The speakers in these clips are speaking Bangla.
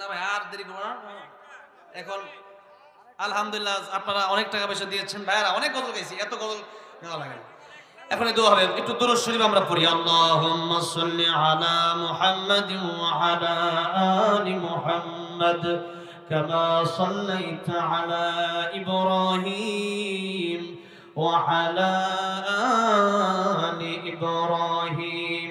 না ভাই আর দেরি করব এখন, আলহামদুলিল্লাহ, আপনারা অনেক টাকা পয়সা দিয়েছেন। ভাইয়ারা, অনেক এত গাওয়া লাগে এখন দোয়া হবে, একটু দুরূদ শরীফ আমরা পড়ি। আল্লাহুম্মা সাল্লি আলা ওয়া আলা আলি মুহাম্মাদ, কামা সাল্লাইতা আলা ইব্রাহিম ওয়া আলা আলি ইব্রাহিম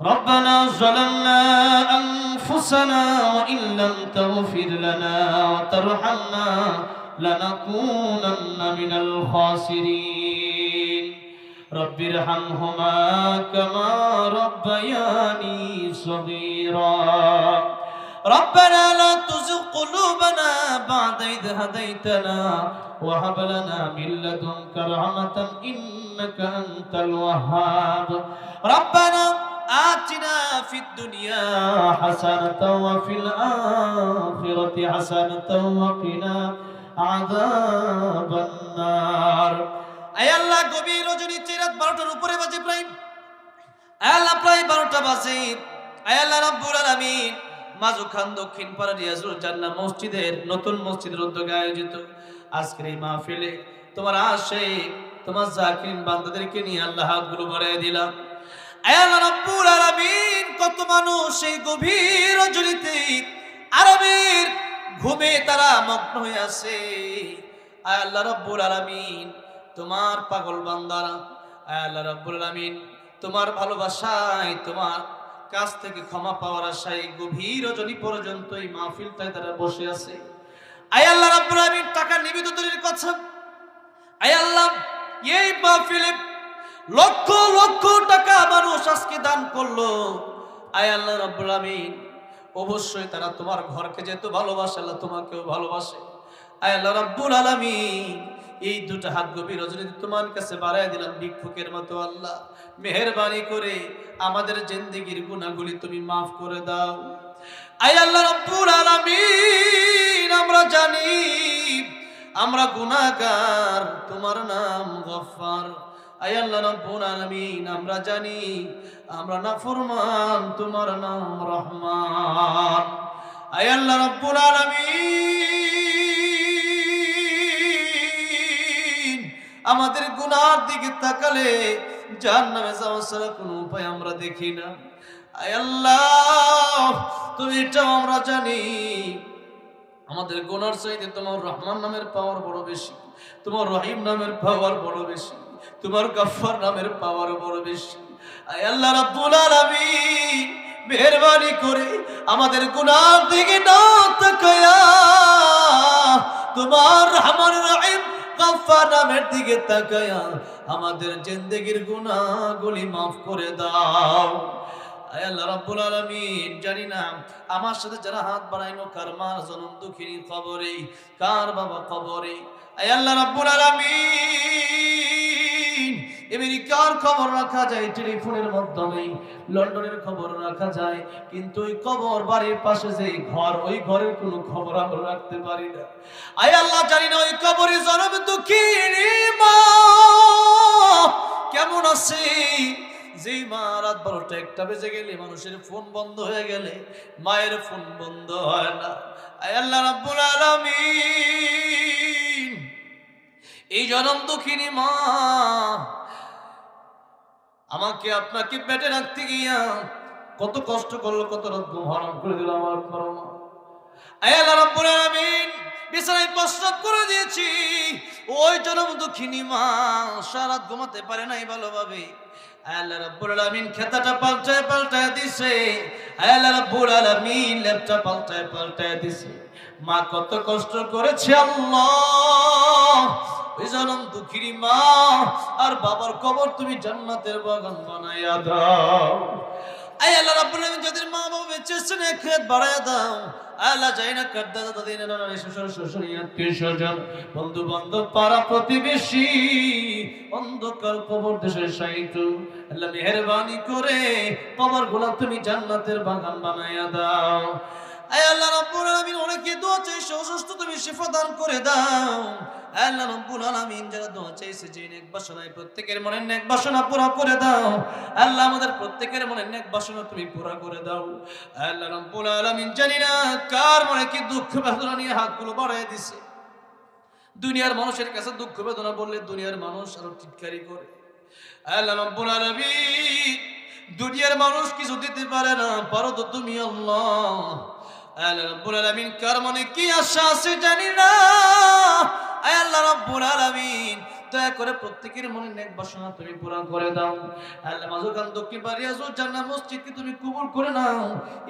ربنا ظلمنا أنفسنا وإن لم تغفر لنا وترحمنا لنكونن من الخاسرين. رب ارحمهما كما ربياني صغيرا. ربنا لا تزغ قلوبنا بعد إذ هديتنا وهب لنا من لدنك رحمة إنك أنت الوهاب. ربنا آتنا في الدنيا حسنة وفي الآخرة حسنة وقنا عذاب النار আয় আল্লাহ গভীর রজনী চিরাত বারোটার উপরে বাজে প্রায় আয় আল্লাহ প্রায় বারোটা বাজে আয় আল্লাহ রাব্বুল আলামিন মাজু খান দক্ষিণ পাড়া রিয়াজুল জান্নাহ মসজিদের নতুন মসজিদের উদ্যোগে আয়োজিত আজকের এই মাহফিলে তোমার আসে তোমার জাকিরিন বান্দাদেরকে নিয়ে আল্লাহ হাতগুলো বাড়াই দিলাম কত মানুষ এই গভীর রজনীতে আরবের ঘুমে তারা মগ্ন হয়ে আছে। আয় আল্লাহ রাব্বুল আলামিন, তোমার পাগল বান্দারা, আয় আল্লাহ রাব্বুল আলামিন, তোমার ভালোবাসায়, তোমার কাছ থেকে ক্ষমা পাওয়ার আশায় গভীর রজনী পর্যন্ত এই মাহফিলটায় তারা বসে আছে। আয় আল্লাহ রাব্বুল আলামিন, টাকা নিবেদনের কথা। আয় আল্লাহ, এই মাহফিলে লক্ষ লক্ষ টাকা মানুষ আজকে দান করল। আয় আল্লাহ রাব্বুল আমিন অবশ্যই তারা তোমার ঘরকে যেহেতু ভালোবাসে, আল্লাহ তোমাকেও ভালোবাসে। আয় আল্লাহ রাব্বুল আলামিন, এই দুটো হাত গভীর রজনীতে তোমার কাছে বাড়াই দিলাম, ভিক্ষুকের মতো আল্লাহ, মেহেরবানি করে আমাদের জিন্দেগির গুনাহগুলি তুমি মাফ করে দাও। আয় আল্লাহ রাব্বুল আলামিন, আমরা জানি, আমরা গুনাহগার, তোমার নাম গফফার। আয় আল্লাহ রাব্বুল আলামিন, আমরা জানি, আমরা নাফরমান, তোমার নাম রহমান। আয় আল্লাহ রাব্বুল আলামিন, আমাদের গুনার দিকে তাকালে জাহান্নামে যাওয়া ছাড়া কোনো উপায় আমরা দেখি না। আয় তুমি এটাও আমরা জানি, আমাদের গুনার চাইতে তোমার রহমান নামের পাওয়ার বড় বেশি, তোমার রহিম নামের পাওয়ার বড় বেশি। তোমার গাফফার নামের পাওয়ার বড় বেশি। আয় আল্লাহ রাব্বুল আলামিন, মেহেরবানি করে আমাদের গুনার দিকে না তাকায়া, তোমার রহমান রহিম গাফফার নামের দিকে তাকায়া আমাদের জিন্দেগির গুনাহগুলি মাফ করে দাও। আয় আল্লাহ রাব্বুল আলামিন, জানি না, আমার সাথে যারা হাত বাড়াইনো কার মার জনম দুঃখিনী কবরে কার বাবা কবরে আল্লাহ রাব্বুল আলামিন। আমেরিকার খবর রাখা যায়? টেলিফোনের মাধ্যমে লন্ডনের খবর রাখা যায়। কিন্তু ওই কবর বাড়ির পাশে যে ঘর, ওই ঘরের কোনো খবর আমরা রাখতে পারি না। আয় আল্লাহ, জানি না ওই কবরে জনম দুঃখিনী মা। কেমন আছে? যেই মা রাত বারোটা একটা বেজে গেলে মানুষের ফোন বন্ধ হয়ে গেলে মায়ের ফোন বন্ধ হয় না। আল্লাহ রাব্বুল আলামিন। এই জনম দুঃখিনী মা, আমাকে আপনাকে পেটে রাখতে গিয়া কত কষ্ট করল, কত রাত ঘুম হারাম করে দিল আমার আপনার মা। রাব্বুল আলামিন, বিছানায় প্রস্রাব করে দিয়েছি। ওই জনম দুঃখিনী মা, সারা ঘুমাতে পারে নাই ভালোভাবে। আল্লাহ রাব্বুল আলামিন খেতাটা পাল্টায় পাল্টায় দিছে। আল্লাহ রাব্বুল আলামিন পাল্টায় পাল্টায় দিছে। মা কত কষ্ট করেছে আল্লাহ। ওই জনম দুঃখিনী মা। আর বাবার কবর তুমি জান্নাতের বাগান বানাইয়া দাও। আয় আল্লাহ রাব্বুল আলামিন, যাদের মা বাড়ায় দাও। যাই না দাদা দিন শ্বশুর শ্বশুর স্বজন। বন্ধু বান্ধব, পাড়া প্রতিবেশী, অন্ধকার কবর দেশের সাহিত্য আল্লাহ মেহরবানি করে কবরগুলা তুমি জান্নাতের বাগান বানাইয়া দাও। অসুস্থ তুমি করে দাও। যে প্রত্যেকের পুরা করে দাও। আমাদের প্রত্যেকের বাসনা তুমি করে দাও। কার মনে কি দুঃখ নিয়ে হাতগুলো দিছে। দুনিয়ার মানুষের কাছে দুঃখ বেদনা বললে দুনিয়ার মানুষ আরও টিটকারি করে। দুনিয়ার মানুষ কিছু দিতে পারে না, পারো তো তুমি আল্লাহ। রাব্বুল কি আশা আছে জানি না। আল্লাহ রব্বুল আলামিন। দয়া করে প্রত্যেকের মনে নেক বাসনা তুমি পূরণ করে দাও। আল্লাহ মাঝখান দক্ষিণ বাড়িয়া জান্নাত মসজিদকে তুমি কবুল করে নাও।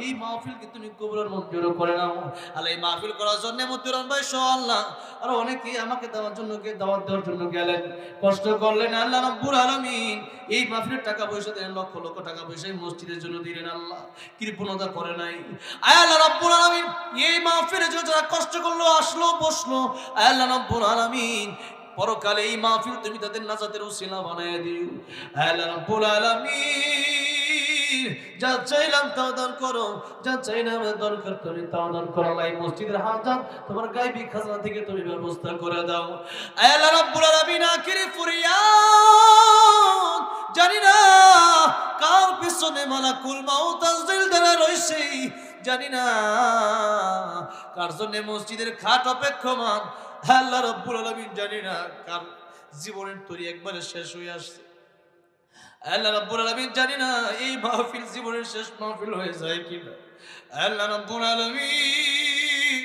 এই মাহফিলকে তুমি কবুলের মঞ্জুর করে নাও। আল্লাহ এই মাহফিল করার জন্য মতিরন ভাই সহ আল্লাহ আর অনেকেই আমাকে দেওয়ার জন্য কে দাওয়াত দেওয়ার জন্য গেলেন। কষ্ট করলেন, আল্লাহ রাব্বুল আলামিন। এই মাহফিলের টাকা পয়সা দিলেন লক্ষ লক্ষ টাকা পয়সা মসজিদের জন্য দিলেন, আল্লাহ। কৃপণতা করে নাই। আল্লাহ রাব্বুল আলামিন, এই মাহফিলের জন্য যারা কষ্ট করল, আসলো, বসল আল্লাহ রাব্বুল আলামিন। পরকালে এই মাহফিল তুমি তাদের নাজাতের উসিলা বানায় দিও। রাব্বুল আলামিন, যা চাইলাম তা দান করো। যা চাইলাম দরকার তুমি তা দান করো। এই মসজিদের হাজাত তোমার গায়বী খাজনা থেকে তুমি ব্যবস্থা করে দাও। আল্লাহ রাব্বুল আলামিন, আখিরি ফরিয়াদ, জানি না কার পিছনে মালাকুল মাউত আজরাইল দ্বারা রইছে জানি না কার জন্য মসজিদের খাট অপেক্ষমান আল্লাহ রাব্বুল আলামিন জানি না কার জীবনের তরি একবারে শেষ হয়ে আসছে। আল্লাহ রাব্বুল আলামিন জানি না এই মাহফিল জীবনের শেষ মাহফিল হয়ে যায় কিনা। আল্লাহ রাব্বুল আলামিন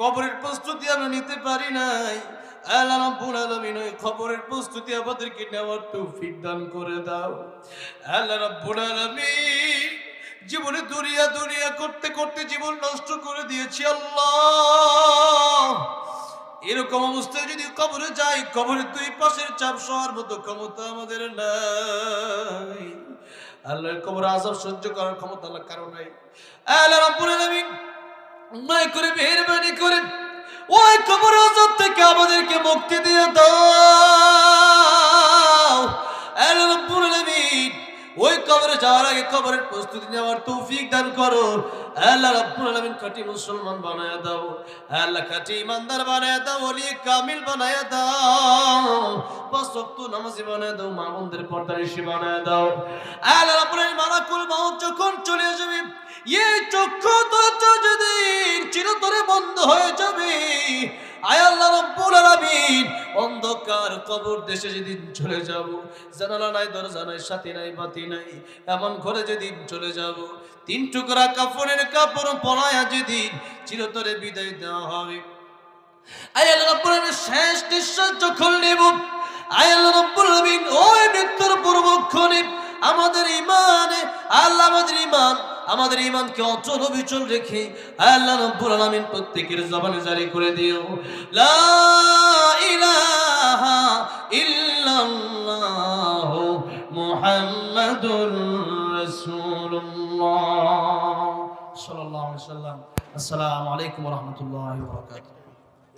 কবরের প্রস্তুতি আমরা নিতে পারি নাই। আল্লাহ রাব্বুল আলামিন ওই খবরের প্রস্তুতি আমাদেরকে নেওয়ার তৌফিক দান করে দাও। আল্লাহ রাব্বুল আলামিন জীবনে দুনিয়া দুনিয়া করতে করতে জীবন নষ্ট করে দিয়েছি আল্লাহ। এরকম অবস্থায় যদি কবরে যাই, কবরের দুই পাশের চাপ সবার মতো ক্ষমতা আমাদের নাই। আল্লাহর কবর আজাব সহ্য করার ক্ষমতা আল্লাহ কারও নাই। আল্লাহ রাব্বুল আলামিন মাই করে মেহেরবানি করে ওই কবর আজাব থেকে আমাদেরকে মুক্তি দিয়ে দাও। আল্লাহ রাব্বুল আলামিন ওই কবরে যাওয়ার আগে কবরের প্রস্তুতি নেওয়ার তৌফিক দান করো। আল্লাহ রাব্বুল আলামিন খাঁটি মুসলমান বানায়া দাও। আল্লাহ খাঁটি ইমানদার বানায়া দাও ওলি কামিল বানায়া দাও। পাঁচ ওয়াক্ত নামাজি বানায়া দাও, মা বোনদের পর্দা নিশি বানায়া দাও। আল্লাহ রাব্বুল আলামিন মালাকুল মাউত যখন চলে যাবে, এই চক্ষু দরজা যেদিন চিরতরে বন্ধ হয়ে যাবে আয় আল্লাহ অন্ধকার কবর দেশে যেদিন চলে যাব, জানালা নাই, দরজা নাই, সাথী নাই, বাতি নাই, এমন ঘরে যেদিন চলে যাব, তিন টুকরা কাপড়ের কাপড় পরায়া যেদিন চিরতরে বিদায় দেওয়া হবে। আয় আল্লাহ শেষ নিঃশ্বাস যখন নেব ওই মৃত্যুর পূর্বক্ষণে আমাদের ইমানে আল্লাহ আমাদের ইমান আমাদের ইমানকে অচল অবিচল রেখে আল্লাহ রব্বুল আলামিন প্রত্যেকের জবানে জারি করে দিও। লা ইলাহা ইল্লাল্লাহ মুহাম্মাদুর রাসূলুল্লাহ। সাল্লাল্লাহু আলাইহি ওয়াসাল্লাম। আসসালামু আলাইকুম ওয়া রাহমাতুল্লাহি ওয়া বারাকাতুহু।